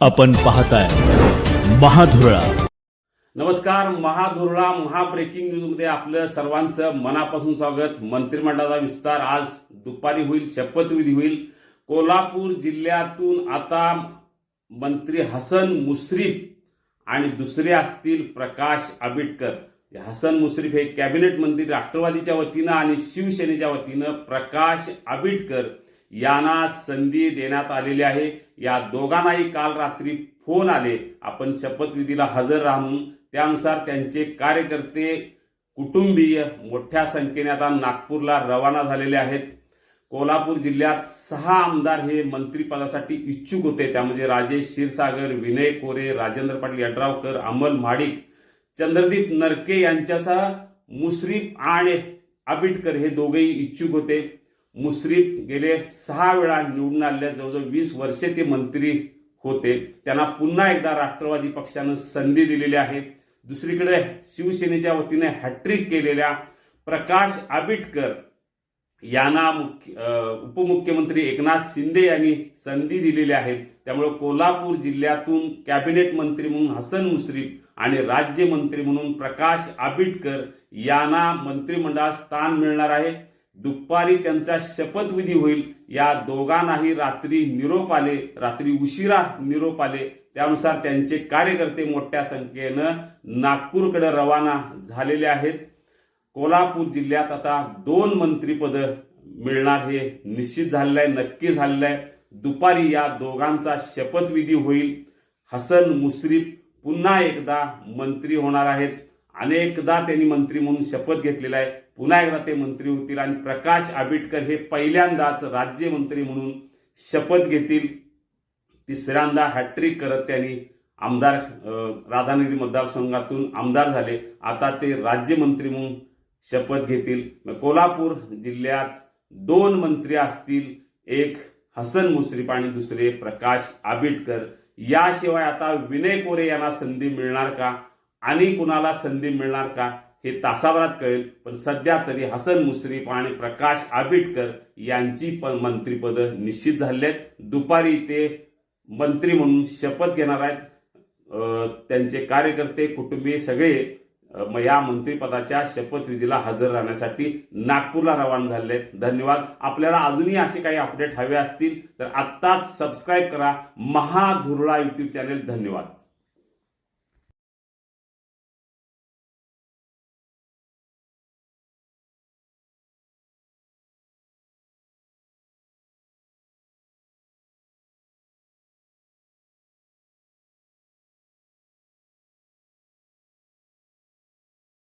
आपण पाहताय महाधुरळा. नमस्कार महाधुरळा महाब्रेकिंग न्यूजमध्ये आपलं सर्वांचं मनापासून स्वागत. मंत्रिमंडळाचा विस्तार आज दुपारी होईल शपथविधी होईल. कोल्हापूर जिल्ह्यातून आता मंत्री हसन मुश्रीफ आणि दुसरे असतील प्रकाश आबिटकर हसन मुश्रीफ हे कॅबिनेट मंत्री राष्ट्रवादीच्या वतीनं आणि शिवसेनेच्या वतीनं प्रकाश आबिटकर यांना संधी देण्यात आलेली आहे. या दोघांनाही काल रात्री फोन आले. आपण शपथविधीला हजर राहून त्यानुसार त्यांचे कार्यकर्ते कुटुंबीय मोठ्या संख्येने आता नागपूरला रवाना झालेले आहेत. कोल्हापूर जिल्ह्यात सहा आमदार हे मंत्रिपदासाठी इच्छुक होते. त्यामध्ये राजेश क्षीरसागर विनय कोरे राजेंद्र पाटील यड्रावकर अमल महाडिक चंद्रदीप नरके यांच्यासह मुश्रीफ आणि आबिटकर हे दोघेही इच्छुक होते. मुश्रीफ गेले सहा वेळा निवडून आलेल्या जवळजवळ वीस वर्षे ते मंत्री होते. त्यांना पुन्हा एकदा राष्ट्रवादी पक्षानं संधी दिलेली आहे. दुसरीकडे शिवसेनेच्या वतीने हॅट्रिक केलेल्या प्रकाश आबिटकर यांना मुख्य उपमुख्यमंत्री एकनाथ शिंदे यांनी संधी दिलेली आहे. त्यामुळे कोल्हापूर जिल्ह्यातून कॅबिनेट मंत्री म्हणून हसन मुश्रीफ आणि राज्यमंत्री म्हणून प्रकाश आबिटकर यांना मंत्रिमंडळात स्थान मिळणार आहे. दुपारी त्यांचा शपथविधी होईल. या दोघांनाही रात्री निरोप आले. रात्री उशिरा निरोप आले. त्यानुसार त्यांचे कार्यकर्ते मोठ्या संख्येनं नागपूरकडे रवाना झालेले आहेत. कोल्हापूर जिल्ह्यात आता दोन मंत्रीपदं मिळणार हे निश्चित झालेलं आहे नक्की झालेलं आहे. दुपारी या दोघांचा शपथविधी होईल. हसन मुश्रीफ पुन्हा एकदा मंत्री होणार आहेत. अनेकदा त्यांनी मंत्री म्हणून शपथ घेतलेला आहे. पुन्हा एकदा ते मंत्री होतील आणि प्रकाश आबिटकर हे पहिल्यांदाच राज्यमंत्री म्हणून शपथ घेतील. तिसऱ्यांदा हॅट्रिक करत त्यांनी आमदार राधानगरी मतदारसंघातून आमदार झाले. आता ते राज्यमंत्री म्हणून शपथ घेतील. कोल्हापूर जिल्ह्यात दोन मंत्री असतील. एक हसन मुश्रीफ आणि दुसरे प्रकाश आबिटकर. याशिवाय आता विनय कोरे यांना संधी मिळणार का? आणि कुणाला संधी मिळणार का हे तासाभरात कळेल पण सध्या तरी हसन मुश्रीफ आणि प्रकाश आबिटकर यांची पण मंत्रिपदं निश्चित झाली आहेत. दुपारी ते मंत्री म्हणून शपथ घेणार आहेत. त्यांचे कार्यकर्ते कुटुंबीय सगळे या मंत्रिपदाच्या शपथविधीला हजर राहण्यासाठी नागपूरला रवाना झाले आहेत. धन्यवाद. आपल्याला अजूनही असे काही अपडेट हवे असतील तर आत्ताच सबस्क्राईब करा. महाधुरळा यूट्यूब चॅनेल धन्यवाद.